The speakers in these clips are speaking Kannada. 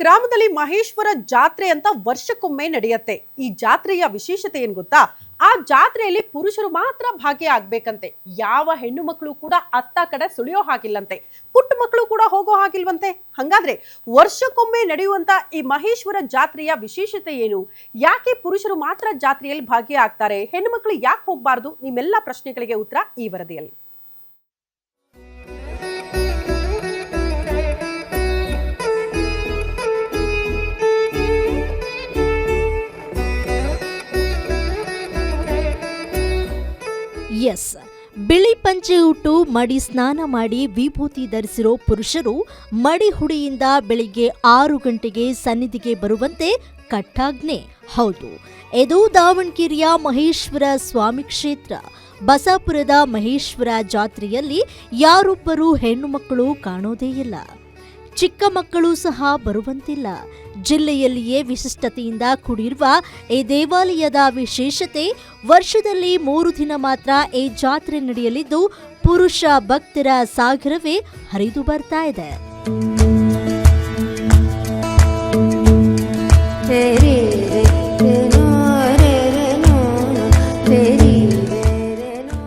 ಗ್ರಾಮದಲ್ಲಿ ಮಹೇಶ್ವರ ಜಾತ್ರೆ ಅಂತ ವರ್ಷಕ್ಕೊಮ್ಮೆ ನಡೆಯುತ್ತೆ. ಈ ಜಾತ್ರೆಯ ವಿಶೇಷತೆ ಏನ್ ಗೊತ್ತಾ? ಆ ಜಾತ್ರೆಯಲ್ಲಿ ಪುರುಷರು ಮಾತ್ರ ಭಾಗಿಯಾಗ್ಬೇಕಂತೆ ಯಾವ ಹೆಣ್ಣು ಮಕ್ಕಳು ಕೂಡ ಅತ್ತ ಕಡೆ ಸುಳಿಯೋ ಹಾಗಿಲ್ಲಂತೆ. ಪುಟ್ಟ ಮಕ್ಕಳು ಕೂಡ ಹೋಗೋ ಹಾಗಿಲ್ವಂತೆ? ಹಂಗಾದ್ರೆ ವರ್ಷಕ್ಕೊಮ್ಮೆ ನಡೆಯುವಂತ ಈ ಮಹೇಶ್ವರ ಜಾತ್ರೆಯ ವಿಶೇಷತೆ ಏನು? ಯಾಕೆ ಪುರುಷರು ಮಾತ್ರ ಜಾತ್ರೆಯಲ್ಲಿ ಭಾಗಿಯಾಗ್ತಾರೆ ಹೆಣ್ಣು ಮಕ್ಕಳು ಯಾಕೆ ಹೋಗ್ಬಾರ್ದು? ನಿಮ್ಮೆಲ್ಲ ಪ್ರಶ್ನೆಗಳಿಗೆ ಉತ್ತರ ಈ ವರದಿಯಲ್ಲಿ. ಎಸ್ ಬಿಳಿ ಪಂಚೆ ಉಟ್ಟು ಮಡಿ ಸ್ನಾನ ಮಾಡಿ ವಿಭೂತಿ ಧರಿಸಿರೋ ಪುರುಷರು ಮಡಿ ಹುಡಿಯಿಂದ ಬೆಳಿಗ್ಗೆ ಆರು ಗಂಟೆಗೆ ಸನ್ನಿಧಿಗೆ ಬರುವಂತೆ ಕಟ್ಟಾಜ್ಞೆ. ಹೌದು. ಇದು ದಾವಣಗೆರೆಯ ಮಹೇಶ್ವರ ಸ್ವಾಮಿ ಕ್ಷೇತ್ರ. ಬಸಾಪುರದ ಮಹೇಶ್ವರ ಜಾತ್ರೆಯಲ್ಲಿ ಯಾರೊಬ್ಬರು ಹೆಣ್ಣು ಮಕ್ಕಳು ಕಾಣೋದೇ ಇಲ್ಲ. ಚಿಕ್ಕ ಮಕ್ಕಳು ಸಹ ಬರುವಂತಿಲ್ಲ. ಜಿಲ್ಲೆಯಲ್ಲಿಯೇ ವಿಶಿಷ್ಟತೆಯಿಂದ ಕೂಡಿರುವ ಈ ದೇವಾಲಯದ ವಿಶೇಷತೆ ವರ್ಷದಲ್ಲಿ ಮೂರು ದಿನ ಮಾತ್ರ ಈ ಜಾತ್ರೆ ನಡೆಯಲಿದ್ದು, ಪುರುಷ ಭಕ್ತರ ಸಾಗರವೇ ಹರಿದು ಬರ್ತಾ ಇದೆ.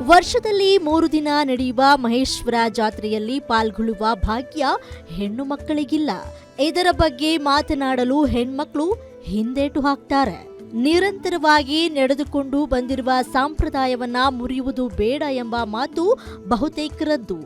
ವರ್ಷದಲ್ಲಿ ಮೂರು ದಿನ ನಡೆಯುವ ಮಹೇಶ್ವರ ಜಾತ್ರೆಯಲ್ಲಿ ಪಾಲ್ಗೊಳ್ಳುವ ಭಾಗ್ಯ ಹೆಣ್ಣು ಮಕ್ಕಳಿಗಿಲ್ಲ. ಇದರ ಬಗ್ಗೆ ಮಾತನಾಡಲು ಹೆಣ್ಮಕ್ಳು ಹಿಂದೇಟು ಹಾಕ್ತಾರೆ. ನಿರಂತರವಾಗಿ ನಡೆದುಕೊಂಡು ಬಂದಿರುವ ಸಂಪ್ರದಾಯವನ್ನ ಮುರಿಯುವುದು ಬೇಡ ಎಂಬ ಮಾತು ಬಹುತೇಕರದ್ದು.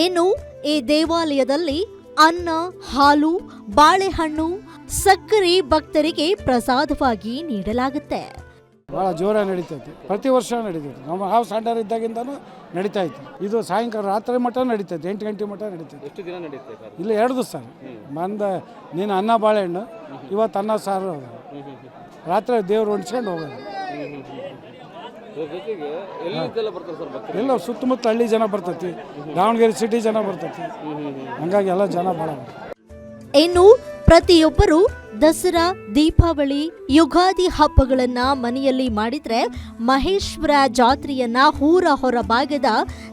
ಇನ್ನು ಈ ದೇವಾಲಯದಲ್ಲಿ ಅನ್ನ, ಹಾಲು, ಬಾಳೆಹಣ್ಣು, ಸಕ್ಕರೆ ಭಕ್ತರಿಗೆ ಪ್ರಸಾದವಾಗಿ ನೀಡಲಾಗುತ್ತೆ. ಭಾಳ ಜೋರಾಗಿ ನಡೀತೈತಿ. ಪ್ರತಿ ವರ್ಷ ನಡೀತೈತಿ. ನಮ್ಮ ಹಾವು ಸಣ್ಣರಿದ್ದಾಗಿಂದನೂ ನಡೀತಾ ಇತ್ತು. ಇದು ಸಾಯಂಕಾಲ ರಾತ್ರಿ ಮಟ್ಟ ನಡೀತೈತಿ ಎಂಟು ಗಂಟೆ ಮಟ್ಟ ನಡೀತೈತಿ. ಎಷ್ಟು ದಿನ ಇಲ್ಲ ಎರಡು ದಿವಸ. ಮಂದ ನೀನು ಅನ್ನ ಬಾಳೆಹಣ್ಣು ಇವತ್ತು ಅನ್ನ ಸಾರು. ರಾತ್ರಿ ದೇವ್ರು ಹೊಂಡ್ಸ್ಕೊಂಡು ಹೋಗೋದು. ಎಲ್ಲ ಸುತ್ತಮುತ್ತ ಹಳ್ಳಿ ಜನ ಬರ್ತೈತಿ. ದಾವಣಗೆರೆ ಸಿಟಿ ಜನ ಬರ್ತೈತಿ. ಹಂಗಾಗಿ ಎಲ್ಲ ಜನ ಭಾಳ ಇನ್ನು ಪ್ರತಿಯೊಬ್ಬರು ದಸರಾ, ದೀಪಾವಳಿ, ಯುಗಾದಿ ಹಬ್ಬಗಳನ್ನ ಮನೆಯಲ್ಲಿ ಮಾಡಿದ್ರೆ ಮಹೇಶ್ವರ ಜಾತ್ರೆಯನ್ನ ಊರ ಹೊರಭಾಗದ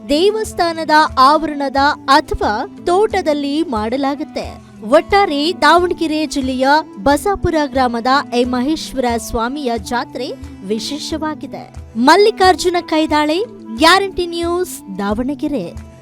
ದೇವಸ್ಥಾನದ ಆವರಣದ ಅಥವಾ ತೋಟದಲ್ಲಿ ಮಾಡಲಾಗುತ್ತೆ. ಒಟ್ಟಾರೆ ದಾವಣಗೆರೆ ಜಿಲ್ಲೆಯ ಬಸಾಪುರ ಗ್ರಾಮದ ಎ. ಮಹೇಶ್ವರ ಸ್ವಾಮಿಯ ಜಾತ್ರೆ ವಿಶೇಷವಾಗಿದೆ. Mallikarjuna Kaidale, guarantee news, Davanagere.